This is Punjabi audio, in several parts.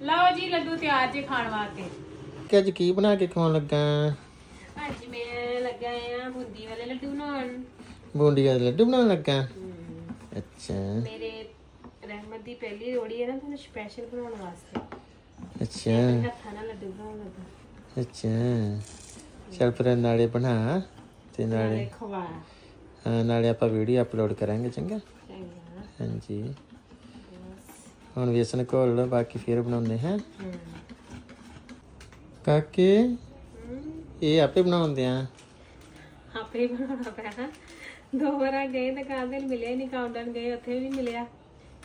ਲਓ ਜੀ ਲੱਡੂ ਤਿਆਰ ਜੇ ਖਾਣ ਵਾਸਤੇ। ਕਿ ਅੱਜ ਕੀ ਬਣਾ ਕੇ ਖਵਾਉਣ ਲੱਗਾ ਅੱਜ ਮੈਂ ਲੱਗਾ ਆ ਬੂੰਦੀ ਵਾਲੇ ਲੱਡੂ ਬਣਾਉਣ। ਬੂੰਦੀਆਂ ਦੇ ਲੱਡੂ ਬਣਾਉਣ ਲੱਗਾ ਅੱਛਾ। ਮੇਰੇ ਰਹਿਮਤ ਦੀ ਪਹਿਲੀ ਰੋੜੀ ਹੈ ਨਾ ਤੁਹਾਨੂੰ ਸਪੈਸ਼ਲ ਬਣਾਉਣ ਵਾਸਤੇ। ਅੱਛਾ। ਹੱਥਾਂ ਨਾਲ ਲੱਡੂ ਬਣਾਉਣ ਲੱਗਾ। ਅੱਛਾ। ਚੱਲ ਫਿਰ ਨਾਲੇ ਬਣਾ ਤੇ ਨਾਲੇ ਨਾਲੇ ਖਵਾ। ਹਾਂ, ਨਾਲੇ ਆਪਾਂ ਵੀਡੀਓ ਅਪਲੋਡ ਕਰਾਂਗੇ ਚੰਗਾ? ਚੰਗਾ। ਹਾਂਜੀ। ਹੁਣ ਵੇਸਣ ਘੋਲ ਲਓ ਬਾਕੀ ਫਿਰ ਬਣਾਉਂਦੇ ਹਾਂ। ਕਾਕੇ ਇਹ ਆਪੇ ਬਣਾਉਂਦੇ ਆ। ਆਪੇ ਹੀ ਬਣਾਉਣਾ ਪੈਣਾ। ਦੋ ਵਾਰ ਗਏ ਦੁਕਾਨ ਤੇ ਮਿਲਿਆ ਹੀ ਨਹੀਂ ਕਾਊਂਟਰ ਗਏ ਉੱਥੇ ਵੀ ਮਿਲਿਆ।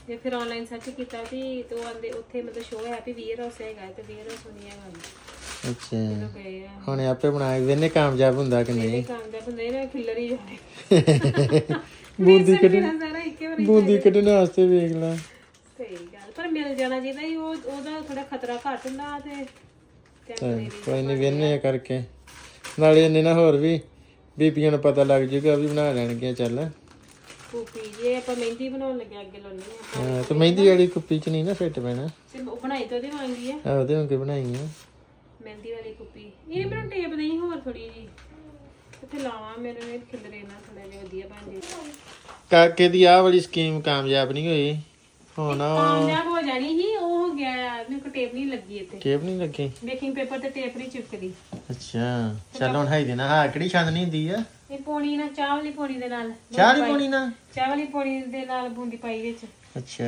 ਜੇ ਫਿਰ ਆਨਲਾਈਨ ਸਰਚ ਕੀਤਾ ਵੀ ਤੋ ਆਂਦੇ ਉੱਥੇ ਮਤਲਬ ਸ਼ੋਅ ਹੈ ਵੀ ਵੀਅਰ ਹਾਊਸ ਹੈਗਾ ਤੇ ਵੀਅਰ ਹਾਊਸ ਨਹੀਂ ਹੈਗਾ ਅੱਛਾ। ਹੁਣ ਆਪੇ ਬਣਾ ਕੇ ਵੇਨੇ ਕਾਮਯਾਬ ਹੁੰਦਾ ਕਿ ਨਹੀਂ? ਕੰਮ ਦਾ ਬੰਦੇ ਨੇ ਖਿੱਲਰ ਹੀ ਜਾਣੇ ਬੂੰਦੀ ਕੱਢਣਾ ਬੂੰਦੀ ਕੱਢਣ ਵਾਸਤੇ ਵੇਖ ਲਾ। ਸਹੀ ਮਿਲ ਜਾਣਾ ਚਾਹੀਦਾ ਸੀ ਉਹ ਉਹਦਾ ਥੋੜਾ ਖਤਰਾ ਘੱਟ ਹੁੰਦਾ ਤੇ ਟੈਂਪਰੇਰੀ ਕੋਈ ਨਹੀਂ ਵੇਨੇ ਕਰਕੇ। ਨਾਲੇ ਇਹਨੇ ਨਾ ਹੋਰ ਵੀ ਬੀਬੀਆਂ ਨੂੰ ਪਤਾ ਲੱਗ ਜੂਗਾ ਵੀ ਬਣਾ ਲੈਣਗੀਆਂ ਚੱਲ। ਕੂਪੀ ਜੇ ਆਪਾਂ ਮਹਿੰਦੀ ਬਣਾਉਣ ਲੱਗੇ ਅੱਗੇ ਲਾਉਣੀ ਆ ਹਾਂ ਤੇ ਮਹਿੰਦੀ ਵਾਲੀ ਕੁੱਪੀ ਚ ਨਹੀਂ ਨਾ ਫਿੱਟ ਪੈਣਾ ਤੇ ਉਹ ਬਣਾਈ ਤਾਂ ਉਹਦੇ ਵਾਂਗੀ ਆ। ਆ ਉਹਦੇ ਵਾਂਗੇ ਬਣਾਈਆਂ ਮਹਿੰਦੀ ਵਾਲੀ ਕੁੱਪੀ। ਇਹ ਮੈਨੂੰ ਟੇਪ ਨਹੀਂ ਹੋਰ ਥੋੜੀ ਜੀ ਇੱਥੇ ਲਾਵਾਂ ਮੈਨੂੰ ਇਹ ਖਿਲਰੇ ਨਾ ਥੋੜਾ ਜਿਹਾ ਵਧੀਆ ਬਣ ਜੇ। ਕਾਕੇ ਦੀ ਆਹ ਵਾਲੀ ਸਕੀਮ ਕਾਮਯਾਬ ਨਹੀਂ ਹੋਈ। ਹੁਣ ਕਾਮਯਾਬ ਹੋ ਜਾਣੀ ਸੀ ਉਹ ਹੋ ਗਿਆ ਕੋ ਟੇਪ ਨਹੀਂ ਲੱਗੀ ਇੱਥੇ। ਕੇਪ ਨਹੀਂ ਲੱਗੀ? ਬੇਕਿੰਗ ਪੇਪਰ ਤੇ ਟੇਪ ਨਹੀਂ ਚਿਪਕਦੀ ਅੱਛਾ ਚੱਲ ਹੁਣ ਹਾਈ ਦੇਣਾ। ਹਾਂ ਕਿਹੜੀ ਛੰਦ ਨਹੀਂ ਹੁੰਦੀ ਆ? ਇਹ ਪੌਣੀ ਨਾਲ ਚਾਹ ਵਾਲੀ ਪੌਣੀ ਦੇ ਨਾਲ। ਚਾਹ ਨਹੀਂ ਪਾਉਣੀ ਨਾ ਚਾਹ ਵਾਲੀ ਪੌਣੀ ਦੇ ਨਾਲ ਬੂੰਦੀ ਪਾਈ ਵਿੱਚ। ਅੱਛਾ।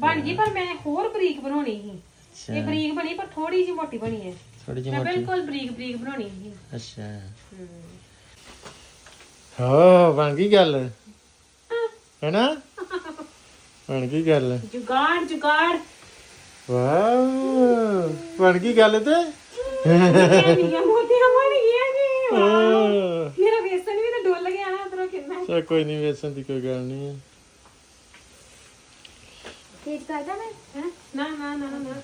ਬਣ ਗਈ ਪਰ ਮੈਂ ਹੋਰ ਬਰੀਕ ਬਣਾਉਣੀ ਸੀ। ਇਹ ਬਰੀਕ ਬਣੀ ਪਰ ਥੋੜੀ ਜਿਹੀ ਮੋਟੀ ਬਣੀ ਹੈ। ਥੋੜੀ ਜਿਹੀ ਮੋਟੀ। ਬਿਲਕੁਲ ਬਰੀਕ ਬਰੀਕ ਬਣਾਉਣੀ ਸੀ। ਅੱਛਾ। ਹੋ। ਬਣ ਗਈ ਗੱਲ। ਹੈਨਾ? ਬਣ ਗਈ ਗੱਲ? ਜੁਗਾੜ ਜੁਗਾੜ। ਵਾਹ ਬਣ ਗਈ ਗੱਲ ਤੇ? ਮੋਤੀਆਂ ਬਣ ਗਈਆਂ ਜੀ। ਮੇਰਾ ਵੇਸਣ ਵੀ ਤਾਂ ਡੁੱਲ ਗਿਆ ਨਾ ਉਧਰੋਂ ਕਿੰਨਾ। ਚੱਲ ਕੋਈ ਨਹੀਂ ਵੇਸਣ ਦੀ ਕੋਈ ਗੱਲ ਨਹੀਂ ਹੈ ਤੇਜ ਕਰਦਾ ਮੈਂ ਹੈਂ? ਨਾ ਨਾ ਨਾ ਨਾ।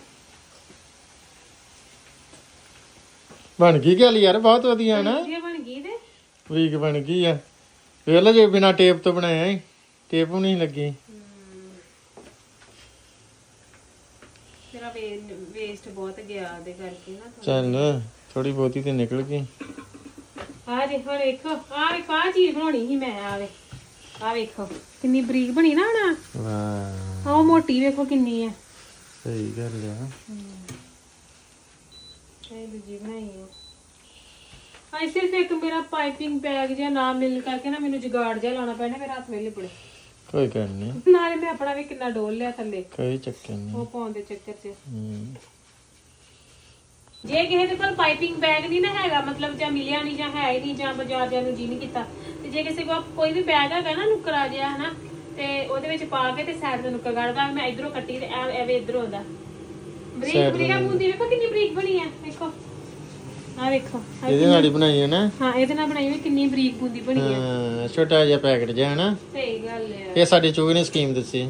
ਬਣ ਗਈ ਗੱਲ ਯਾਰ ਬਹੁਤ ਵਧੀਆ ਨਾ। ਇਹ ਬਣ ਗਈ ਤੇ। ਵੀਕ ਬਣ ਗਈ ਆ। ਵੇਖ ਲੈ ਜੇ ਬਿਨਾ ਟੇਪ ਤੋਂ ਬਣਾਇਆ ਹੈ ਟੇਪ ਵੀ ਨਹੀਂ ਲੱਗੀ। ਵੇਸਟ ਬਹੁਤ ਗਿਆ ਉਹਦੇ ਕਰਕੇ ਨਾ ਚੱਲ ਥੋੜੀ ਬਹੁਤੀ ਤੇ ਨਿਕਲ ਗਈ। ਆ ਦੇ ਹੁਣ ਵੇਖੋ ਆ ਵੇਖੋ ਆ ਚੀਜ਼ ਬਣਾਉਣੀ ਸੀ ਮੈਂ ਆ ਵੇ ਆ ਵੇਖੋ ਕਿੰਨੀ ਬਰੀਕ ਬਣੀ ਨਾ ਹੁਣ ਵਾਹ। ਆਹ ਮੋਟੀ ਵੇਖੋ ਕਿੰਨੀ ਹੈ ਸਹੀ ਗੱਲ ਆ। ਇਹ ਦੂਜੀ ਬਣਾਈ ਹੈ ਆਈ ਸਿਰਫ ਇੱਕ ਮੇਰਾ ਪਾਈਪਿੰਗ ਬੈਗ ਜਿਹਾ ਨਾ ਮਿਲਣ ਕਰਕੇ ਨਾ ਮੈਨੂੰ ਜੁਗਾੜ ਜਿਹਾ ਲਾਉਣਾ ਪੈਣਾ ਮੇਰੇ ਹੱਥ ਵੇਲੇ ਪੜੇ ਕੋਈ ਗੱਲ ਨਹੀਂ ਨਾਲੇ ਮੈਂ ਆਪਣਾ ਵੀ ਕਿੰਨਾ ਡੋਲ ਲਿਆ ਥੱਲੇ। ਕੋਈ ਚੱਕਰ ਨਹੀਂ ਉਹ ਪਾਉਣ ਦੇ ਚੱਕਰ 'ਚ। ਹਮ, ਜੇ ਕਿਸੇ ਦੇ ਕੋਲ ਪਾਈਪਿੰਗ ਬੈਗ ਨਹੀਂ ਨਾ ਹੈਗਾ ਮਤਲਬ ਜਾਂ ਮਿਲਿਆ ਨਹੀਂ ਜਾਂ ਹੈ ਹੀ ਨਹੀਂ ਜਾਂ ਬਾਜ਼ਾਰ ਜਾਣ ਨੂੰ ਜੀ ਨਹੀਂ ਕੀਤਾ ਤੇ ਜੇ ਕਿਸੇ ਕੋਲ ਕੋਈ ਵੀ ਬੈਗ ਹੈਗਾ ਨਾ ਨੁੱਕਰਾ ਜਿਹਾ ਹਨਾ ਤੇ ਉਹਦੇ ਵਿੱਚ ਪਾ ਕੇ ਤੇ ਸਾਈਡ ਤੋਂ ਨੁੱਕਰ ਕੱਢਦਾ ਮੈਂ ਇਧਰੋਂ ਕੱਟੀ ਤੇ ਐਵੇਂ ਇਧਰੋਂ ਆਉਂਦਾ। ਬਰੀਕ ਬਰੀਕ ਬੂੰਦੀ ਵੇਖੋ ਕਿੰਨੀ ਬਰੀਕ ਬਣੀ ਆ ਵੇਖੋ। ਆ ਵੇਖੋ ਆਹ ਇਹਦੇ ਨਾਲ ਹੀ ਬਣਾਈ ਹੈ ਨਾ? ਹਾਂ ਇਹਦੇ ਨਾਲ ਬਣਾਈ ਹੋਈ ਕਿੰਨੀ ਬਰੀਕ ਬੂੰਦੀ ਬਣੀ ਹਾਂ। ਛੋਟਾ ਜਿਹਾ ਪੈਕਟ ਜਿਹਾ ਹੈ ਨਾ? ਸਹੀ ਗੱਲ ਹੈ। ਇਹ ਸਾਡੇ ਚੂਹੇ ਨੇ ਸਕੀਮ ਦੱਸੀ।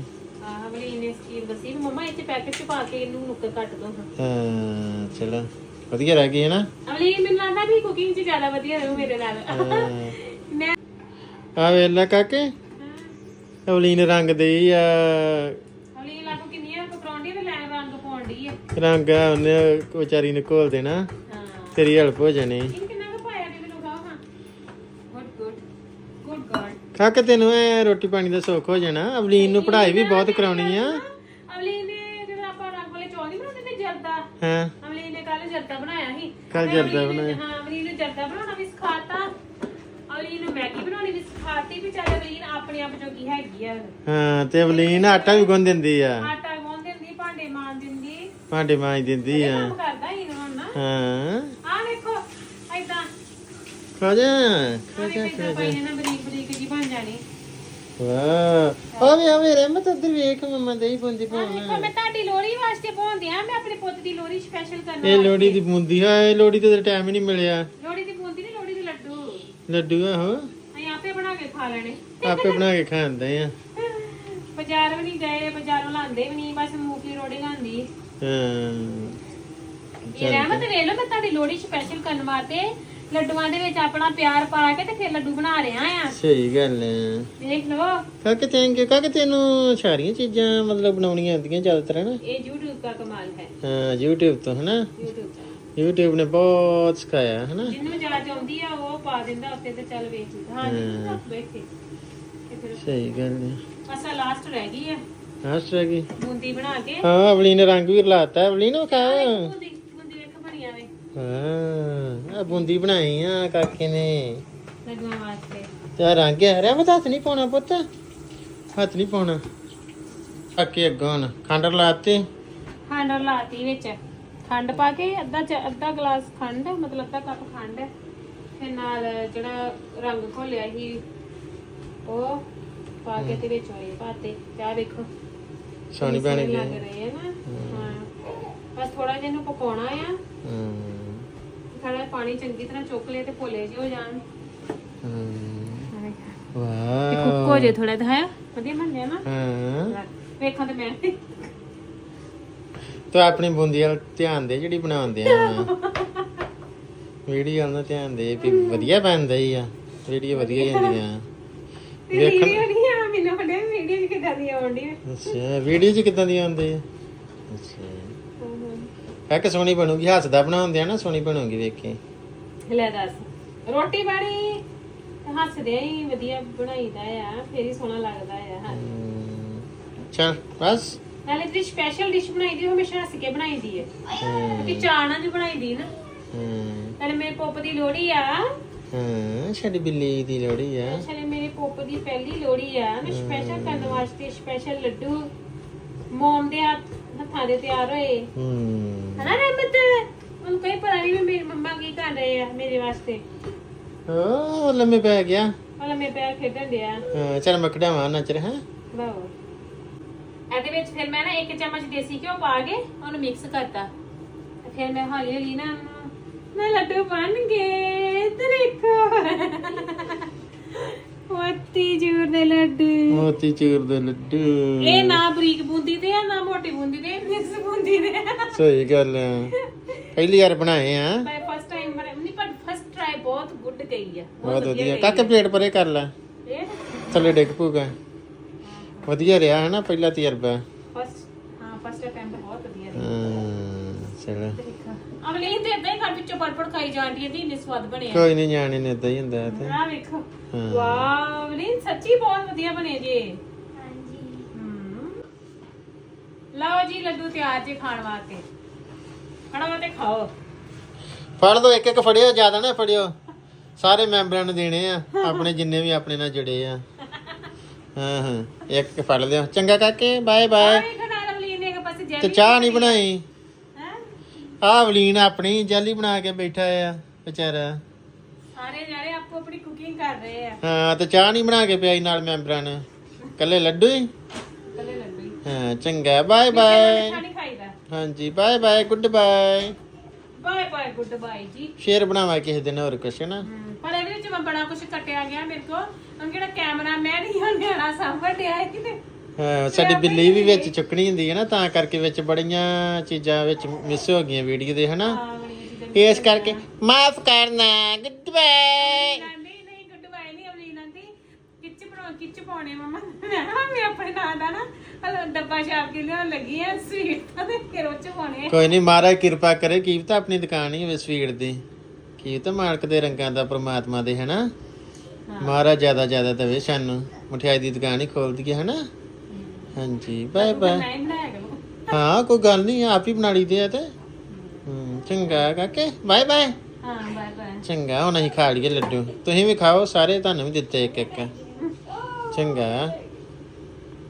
ਆਹ ਬੜੀ ਨੇ ਸਕੀਮ ਦੱਸੀ ਵੀ ਮੰਮਾ ਚ ਪੈਕੇਟ ਚ ਪਾ ਕੇ ਇਹਨੂੰ ਨੁੱਕਰ ਕੱਟ ਦੋ। ਹਾਂ ਚਲੋ ਵਧੀਆ ਰਹਿ ਗਈ ਹੈ ਨਾ? ਅਮਲੀ ਮੈਨੂੰ ਲੱਗਦਾ ਵੀ ਕੁਕਿੰਗ ਚ ਜ਼ਿਆਦਾ ਵਧੀਆ ਰਹੂ ਮੇਰੇ ਨਾਲ। ਮੈਂ ਆ ਵੇਖ ਲੈ ਕਾਕੇ ਅਵਲੀਨ ਰੰਗ ਦੇਈ ਆ। ਅਮਲੀ ਲਾਗੂ ਕਿੰਨੀਆਂ ਪਕੜਾਉਂਦੀ ਤੇ ਲੈ ਰੰਗ ਪਾਉਂਦੀ ਹੈ ਰੰਗ ਆ ਉਹਨੇ ਵਿਚਾਰੀ ਨੇ ਘੋਲ ਦੇਣਾ ਤੇਰੀ ਹੈਲਪ ਹੋ ਜਾਣੀ। ਇਹ ਕਿੰਨਾ ਕੁ ਪਾਇਆ ਜੀ ਮੈਨੂੰ ਖਾਓ ਹਾਂ ਗੁੱਡ ਗੁੱਡ ਗੁੱਡ ਗॉड ਕਾਕੇ ਤੈਨੂੰ ਐ ਰੋਟੀ ਪਾਣੀ ਦਾ ਸੁੱਖ ਹੋ ਜਾਣਾ। ਅਵਲੀਨ ਨੂੰ ਪੜ੍ਹਾਈ ਵੀ ਬਹੁਤ ਕਰਾਉਣੀ ਆ। ਅਮਲੀ ਨੇ ਜਦੋਂ ਆਪਾਂ ਰੰਗ ਵਾਲੇ ਚੌਲ ਨਹੀਂ ਬਣਾਉਂਦੇ ਤੇ ਜਰਦਾ। ਹਾਂ। ਅਮਲੀ ਨੇ ਕੱਲ ਜਰਦਾ ਬਣਾਇਆ ਸੀ। ਕੱਲ੍ਹ ਜਰਦਾ ਅਮਲੀ ਨੇ-। ਹਾਂ ਅਮਲੀ ਨੇ ਜਰਦਾ ਬਣਾਉਣਾ ਵੀ ਸਿਖਾਤਾ। ਅਮਲੀ ਨੂੰ ਮੈਗੀ ਬਣਾਉਣੀ ਵੀ ਸਿਖਾਤੀ ਵੀ ਚੱਲ ਅਮਲੀ ਆਪਣੇ ਆਪ ਜੋਗੀ ਹੈਗੀ ਆ। ਹਾਂ ਤੇ ਅਵਲੀਨ ਆਟਾ ਵੀ ਗੁੰਨ ਦਿੰਦੀ ਆ। ਆਟਾ ਗੁੰਨ ਦਿੰਦੀ ਭਾਂਡੇ ਮਾਂਜ ਦਿੰਦੀ। ਭਾਂਡੇ ਮਾਂਜ ਦਿੰਦੀ ਆ। ਕੰਮ ਕਰਦਾ ਹੀ ਨਾ ਹੁਣ ਨਾ। ਹਾਂ। ਆ ਵੇਖੋ ਐਦਾਂ ਖਾ ਜਾ ਖਾ ਜਾ ਵੇਖੋ ਏਦਾਂ ਪਾਈ ਨੇ ਬਰੀਕ ਬਰੀਕ ਜੀ ਬਣ ਜਾਣੀ। ਵਾਹ ਆ ਵੇ ਆ ਵੇ ਰਹਿਮਤ ਉੱਧਰ ਵੇਖ ਮੰਮਾ ਦੇਈ ਆ ਪਾਉਣ। ਵੇਖੋ ਮੈਂ ਤੁਹਾਡੀ ਲੋਹੜੀ ਵਾਸਤੇ ਪਾਉਂਦੀ ਆ ਮੈਂ ਆਪਣੇ ਪੁੱਤ ਦੀ ਲੋਹੜੀ ਸਪੈਸ਼ਲ ਕਰਨਾ ਇਹ ਲੋੜੀ ਦੀ ਬੂੰਦੀ ਆ ਇਹ ਲੋੜੀ ਤੇ ਟਾਈਮ ਹੀ ਨਹੀਂ ਮਿਲਿਆ। ਲੋਹੜੀ ਦੀ ਬੂੰਦੀ ਨਹੀਂ ਲੋਹੜੀ ਦੇ ਲੱਡੂ। ਲੱਡੂ ਆਹੋ। ਅਸੀਂ ਆਪੇ ਬਣਾ ਕੇ ਖਾ ਲੈਣੇ। ਆਪੇ ਬਣਾ ਕੇ ਖਾਂਦੇ ਆ। ਬਾਜ਼ਾਰ ਵੀ ਨਹੀਂ ਗਏ ਬਾਜ਼ਾਰੋਂ ਲਾਂਦੇ ਵੀ ਨਹੀਂ ਬਸ ਮੂੰਗਫਲੀ ਰੋੜੀ ਲਾਂਦੀ ਹਾਂ। ਇਹ ਰਹਿਮਤ ਵੇਖ ਲਓ ਮੈਂ ਤੁਹਾਡੀ ਲੋਹੜੀ ਸਪੈਸ਼ਲ ਕਰਨ ਵਾਸਤੇ ਲੱਡੂਆਂ ਦੇ ਵਿੱਚ ਆਪਣਾ ਪਿਆਰ ਪਾ ਕੇ ਤੇ ਫਿਰ ਲੱਡੂ ਬਣਾ ਰਿਹਾ ਆ। ਸਹੀ ਗੱਲ ਹੈ ਦੇਖ ਲਓ। ਕਾਕੇ ਤੈਨੂੰ ਕਾਕੇ ਤੈਨੂੰ ਸਾਰੀਆਂ ਚੀਜ਼ਾਂ ਮਤਲਬ ਬਣਾਉਣੀਆਂ ਆਉਂਦੀਆਂ ਜ਼ਿਆਦਾਤਰ ਹਨਾ? ਇਹ YouTube ਦਾ ਕਮਾਲ ਹੈ। ਹਾਂ YouTube ਤੋਂ ਹਨਾ? YouTube ਦਾ। YouTube ਨੇ ਬਹੁਤ ਸਿਖਾਇਆ ਹਨਾ? ਜਿਹਨੂੰ ਜਾਚ ਆਉਂਦੀ ਆ ਉਹ ਪਾ ਦਿੰਦਾ ਉੱਤੇ ਤੇ ਚੱਲ ਵੇਖ ਲਈ ਹਾਂ ਜੀ ਹਾਂ। ਬੈਠੇ। ਤੇ ਫਿਰ ਸਹੀ ਗੱਲ ਹੈ ਅਸਾ ਲਾਸਟ ਰਹਿ ਗਈ ਆ। ਹੱਸ ਰਹੀ ਬੂੰਦੀ ਬਣਾ ਕੇ। ਹਾਂ ਅਵਲੀ ਨੇ ਰੰਗ ਵੀ ਲਾਤਾ ਅਵਲੀ ਨੂੰ ਬੂੰਦੀ ਵੇ ਹਾਂ ਆ ਬੂੰਦੀ ਬਣਾਈ ਆ ਕਾਕੇ ਨੇ। ਲੱਡੂਆਂ ਵਾਸਤੇ। ਤੇ ਰੰਗ ਹੈ ਰਿਆ ਹੱਥ ਨਹੀਂ ਪਾਉਣਾ ਪੁੱਤ। ਹੱਥ ਨਹੀਂ ਪਾਉਣਾ। ਅੱਕੇ ਅੱਗੋਂ ਹੁਣ ਖੰਡ ਲਾਤੇ। ਖੰਡ ਲਾਤੀ ਵਿੱਚ। ਖੰਡ ਪਾ ਕੇ ਅੱਧਾ ਚ- ਅੱਧਾ ਗਲਾਸ ਖੰਡ ਮਤਲਬ ਅੱਧਾ ਕੱਪ ਖੰਡ। ਫਿਰ ਨਾਲ ਜਿਹੜਾ ਰੰਗ ਘੋਲਿਆ ਸੀ ਉਹ ਪਾ ਕੇ ਤੇ ਵਿੱਚ ਹੋਏ ਪਾਤੇ। ਤੇ ਆਹ ਵੇਖੋ। ਸੋਹਣੀ ਬਣ ਲੱਗ ਗਈ। ਰਹੇ ਆ ਨਾ। ਹਾਂ। ਬਸ ਥੋੜਾ ਜਿਹਾ ਇਹਨੂੰ ਪਕਾਉਣਾ ਆ। ਹਮ, ਥੋੜਾ ਪਾਣੀ ਚੰਗੀ ਤਰ੍ਹਾਂ ਚੁੱਕ ਲਿਆ ਤੇ ਫੁੱਲੇ ਜਿਹੇ ਹੋ ਜਾਣ। ਹਮ, ਤੇ ਵਾਹ। ਕੁੱਕੋ ਜੇ ਥੋੜਾ ਦਿਖਾਇਆ ਵਧੀਆ ਬਣ ਗਿਆ ਨਾ? ਹਾਂ। ਵੇਖਾਂ ਤੇ ਮੈਂ ਤੂੰ ਆਪਣੀ ਬੂੰਦੀ ਵੱਲ ਧਿਆਨ ਦੇ ਜਿਹੜੀ ਬਣਾਉਂਦੇ ਆ। ਵੀਡੀਓ ਵੱਲ ਨਾ ਧਿਆਨ ਦੇ ਵੀ ਵਧੀਆ ਬਣਦਾ ਹੀ ਆ। ਵੀਡੀਓ ਵਧੀਆ ਜਾਂਦੀਆਂ ਵੇਖਣ ਵੀਡੀਓ ਨਹੀਂ ਆ ਮੈਨੂੰ ਫੜੇ ਵੀਡੀਓ ਚ ਕਿਦਾਂ ਦੀ ਆਉਂਦੀ ਅੱਛਾ ਵੀਡੀਓ 'ਚ ਕਿਦਾਂ ਦੀ ਆਉਂਦੀ ਆ? ਅੱਛਾ। ਹੈ ਕਿ ਸੋਹਣੀ ਬਣੂਗੀ ਹੱਸਦਾ ਬਣਾਉਂਦੇ ਆ ਨਾ ਸੋਹਣੀ ਬਣੂਗੀ ਵੇਖੀ। ਲੈ ਦੱਸ ਰੋਟੀ ਪਾਣੀ ਹੱਸਦੇ ਹੀ ਵਧੀਆ ਬਣਾਈਦਾ ਆ ਫੇਰ ਹੀ ਸੋਹਣਾ ਲੱਗਦਾ ਆ ਹਾਂ। ਚੱਲ ਬਸ? ਨਾਲੇ ਜਿਹੜੀ ਸਪੈਸ਼ਲ ਡਿਸ਼ ਬਣਾਈਦੀ ਉਹ ਹਮੇਸ਼ਾ ਹੱਸ ਕੇ ਬਣਾਈਦੀ ਹੈ। ਕਿਉਂਕਿ ਚਾਣਾ ਨਹੀਂ ਬਣਾਈਦੀ ਨਾ। ਹਮ, ਨਾਲੇ ਮੇਰੇ ਪੁੱਪ ਦੀ ਲੋਹੜੀ ਆ। ਹਾਂ ਸਾਡੀ ਬਿੱਲੀ ਦੀ ਲੋੜੀ ਆ। ਨਾਲੇ ਮੇਰੇ ਪੁੱਪ ਦੀ ਪਹਿਲੀ ਲੋਹੜੀ ਆ। ਮੈਂ ਸਪੈਸ਼ਲ ਕਰਨ ਵਾਸਤੇ ਸਪੈਸ਼ਲ ਲੱਡੂ ਮੋਮ ਦੇ ਹੱਥ ਹੱਥਾਂ ਦੇ ਤਿਆਰ ਹੋਏ। ਹਮ ਹਨਾ ਰਹਿਮਤ? ਉਹਨੂੰ ਕੋਈ ਪਤਾ ਨਹੀਂ ਵੀ ਮੇਰੀ ਮੰਮਾ ਕੀ ਕਰ ਰਹੇ ਆ ਮੇਰੇ ਵਾਸਤੇ। ਓ ਲੰਮੇ ਪੈ ਗਿਆ। ਉਹਲਾ ਮੇਰੇ ਪੈਰ ਖੇਡਣ ਡਿਆ। ਹਾਂ, ਚੱਲ ਮੈਂ ਕਢਾਵਾਂ ਨਚਰ ਹੈ। ਵਾਓ। ਇਹਦੇ ਵਿੱਚ ਫਿਰ ਮੈਂ ਨਾ ਇੱਕ ਚਮਚ ਦੇਸੀ ਘਿਓ ਪਾ ਕੇ ਉਹਨੂੰ ਮਿਕਸ ਕਰਤਾ। ਤੇ ਫਿਰ ਮੈਂ ਹੌਲੀ ਹੌਲੀ ਨਾ ਉਹਨੂੰ- ਮੈਂ ਲੱਡੂ ਬਣ ਗਏ ਤੇ ਦੇਖੋ। ਮੋਤੀ ਜੂਰ ਦੇ ਲੱਡੂ। ਮੋਤੀ ਚੂਰ ਦੇ ਲੱਡੂ। ਇਹ ਨਾ ਬਰੀਕ ਬੂੰਦੀ ਦੇ ਆ ਨਾ ਮੋਟੀ ਬੂੰਦੀ ਦੇ ਮਿਕਸ ਬੂੰਦੀ ਦੇ ਸਹੀ ਗੱਲ ਆ। ਪਹਿਲੀ ਵਾਰ ਬਣਾਏ ਆ। ਮੈਂ ਫਸਟ ਟਾਈਮ ਬਣਾ ਨਹੀਂ ਪਰ ਫਸਟ ਟਰਾਈ ਬਹੁਤ ਗੁੱਡ ਗਈ ਆ। ਬਹੁਤ ਵਧੀਆ ਕਾਕੇ ਪਲੇਟ ਪਰੇ ਕਰ ਲੈ। ਇਹ? ਥੱਲੇ ਡਿੱਗ ਪੂਗਾ ਵਧੀਆ ਰਿਹਾ ਹੈ ਨਾ ਪਹਿਲਾ ਤਜਰਬਾ। ਫਸਟ ਹਾਂ ਫਸਟ ਟਾਈਮ ਤਾਂ ਬਹੁਤ ਵਧੀਆ ਰਿਹਾ। ਹਾਂ। ਚਲੋ। ਅਗਲੇ ਤੇ ਇਦਾਂ ਹੀ ਘਰ ਵਿੱਚੋਂ ਪੜਪੜ ਖਾਈ ਜਾਂਦੀ ਹੈ ਦੀ ਇੰਨੇ ਸਵਾਦ ਬਣੇ ਆ। ਕੋਈ ਨਹੀਂ ਜਾਣੇ ਨੇ ਇਦਾਂ ਹੀ ਹੁੰਦਾ ਹੈ ਤੇ। ਆ ਵੇਖੋ। ਹਾਂ। ਵਾਓ ਨਹੀਂ ਸੱਚੀ ਬਹੁਤ ਵਧੀਆ ਬਣੇ ਜੀ। ਹਾਂਜੀ। ਹਮ। ਲਓ ਜੀ ਲੱਡੂ ਤਿਆਰ ਜੇ ਖਾਣ ਵਾਸਤੇ। ਖੜੋ ਤੇ ਖਾਓ। ਫੜ ਦੋ ਇੱਕ ਇੱਕ ਫੜਿਓ ਜ਼ਿਆਦਾ ਨਾ ਫੜਿਓ। ਸਾਰੇ ਮੈਂਬਰਾਂ ਨੂੰ ਦੇਣੇ ਆ। ਆਪਣੇ ਜਿੰਨੇ ਵੀ ਆਪਣੇ ਨਾਲ ਜੁੜੇ ਆ। ਹਾਂ ਹਾਂ। ਇੱਕ ਇੱਕ ਫੜ ਲਿਓ। ਚੰਗਾ ਕਾਕੇ ਬਾਏ ਬਾਏ ਆਏ ਖਣਾ ਰਵਲੀਨ ਨੇ ਇੱਕ ਪਾਸੇ ਤੇ ਜੈਲੀ ਚਾਹ ਨਹੀਂ ਬਣਾਈ? ਆਹ ਵਲੀਨ ਆਪਣੀ ਜੈਲੀ ਬਣਾ ਕੇ ਬੈਠਾ ਆ ਵਿਚਾਰਾ। ਸਾਰੇ ਜਾਣੇ ਆਪੋ ਆਪਣੀ ਕੁਕਿੰਗ ਕਰ ਰਹੇ ਆ। ਹਾਂ ਤੇ ਚਾਹ ਨਹੀਂ ਬਣਾ ਕੇ ਪਿਆਈ ਨਾਲ ਮੈਂਬਰਾਂ ਨੇ। ਕੱਲੇ ਲੱਡੂ ਹੀ? ਕੱਲੇ ਲੱਡੂ ਹੀ। ਹਾਂ ਚੰਗਾ ਬਾਏ ਬਾਏ। ਮਿੱਠਾ ਨਹੀਂ ਖਾਈਦਾ। ਹਾਂਜੀ bye bye good bye. Bye bye good bye ਜੀ। ਸ਼ੇਰ ਬਣਾਵਾ ਕਿਸੇ ਦਿਨ ਹੋਰ ਕੁਛ ਨਾ ਹਮ, ਪਰ ਇਹਦੇ ਵਿੱਚ ਮੈਂ ਬੜਾ ਕੁਝ ਕੱਟਿਆ ਗਿਆ ਮੇਰੇ ਕੋ ਹੁਣ ਕਿਹੜਾ ਕੈਮਰਾ ਮੈਂ ਨਹੀਂ ਹੰਡਿਆਣਾ ਸਾਂਭਣ ਡਿਆ ਹੈ ਕਿਤੇ ਹਾਂ ਸਾਡੀ ਬਿੱਲੀ ਵੀ ਵਿੱਚ ਚੁੱਕਣੀ ਹੁੰਦੀ ਹੈ ਨਾ ਤਾਂ ਕਰਕੇ ਵਿੱਚ ਬੜੀਆਂ ਚੀਜ਼ਾਂ ਵਿੱਚ ਮਿਸ ਹੋ ਗਈਆਂ ਵੀਡੀਓ ਦੇ ਹਨਾ? ਇਸ ਕਰਕੇ ਮਾਫ ਕਰਨਾ ਗੁੱਡ ਬਾਏ ਨਹੀਂ ਨਹੀਂ ਗੁੱਡ ਬਾਏ ਨਹੀਂ ਅਵਲੀਨ ਆਂਟੀ ਕਿੱਚ ਬਣਾ ਕਿੱਚ ਪਾਉਣੇ ਮਮਾ? ਮੈਂ ਕਿਹਾ ਮੈਂ ਆਪਣੇ ਨਾਂ ਦਾ ਨਾ ਹਲ ਡੱਬਾ ਛਾਪ ਕੇ ਲਿਆਉਣ ਲੱਗੀ ਆ ਸਵੀਟ ਤੇ ਫਿਰ ਉਹ ਚ ਪਾਉਣੇ ਕੋਈ ਨਹੀਂ ਮਹਾਰਾਜ ਕਿਰਪਾ ਕਰੇ ਕੀ ਤਾਂ ਆਪਣੀ ਦੁਕਾਨ ਹੀ ਹੋਵੇ ਸਵੀਟ ਦੀ। ਕੀ ਤਾਂ ਮਾਲਕ ਦੇ ਰੰਗਾਂ ਦਾ ਪ੍ਰਮਾਤਮਾ ਦੇ ਹਨਾ? ਮਹਾਰਾਜ ਜ਼ਿਆਦਾ ਜ਼ਿਆਦਾ ਦੇਵੇ ਸਾਨੂੰ। ਮਠਿਆਈ ਦੀ ਦੁਕਾਨ ਹੀ ਖੋਲ ਦਈਏ ਹਨਾ? ਹਾਂਜੀ ਬਾਏ ਬਾਏ। ਮੈਂ ਹੀ ਬਣਾਇਆ ਕਰੂੰ ਹਾਂ ਕੋਈ ਗੱਲ ਨਹੀਂ ਆਪ ਹੀ ਬਣਾ ਲਈਦੇ ਆ ਤੇ। ਹੂੰ ਚੰਗਾ ਕਾਕੇ ਬਾਏ ਬਾਏ। ਹਾਂ ਬਾਏ ਬਾਏ। ਚੰਗਾ ਹੁਣ ਅਸੀਂ ਖਾ ਲਈਏ ਲੱਡੂ। ਤੁਸੀਂ ਵੀ ਖਾਓ ਸਾਰੇ ਤੁਹਾਨੂੰ ਵੀ ਦਿੱਤੇ ਇੱਕ ਇੱਕ ਚੰਗਾ।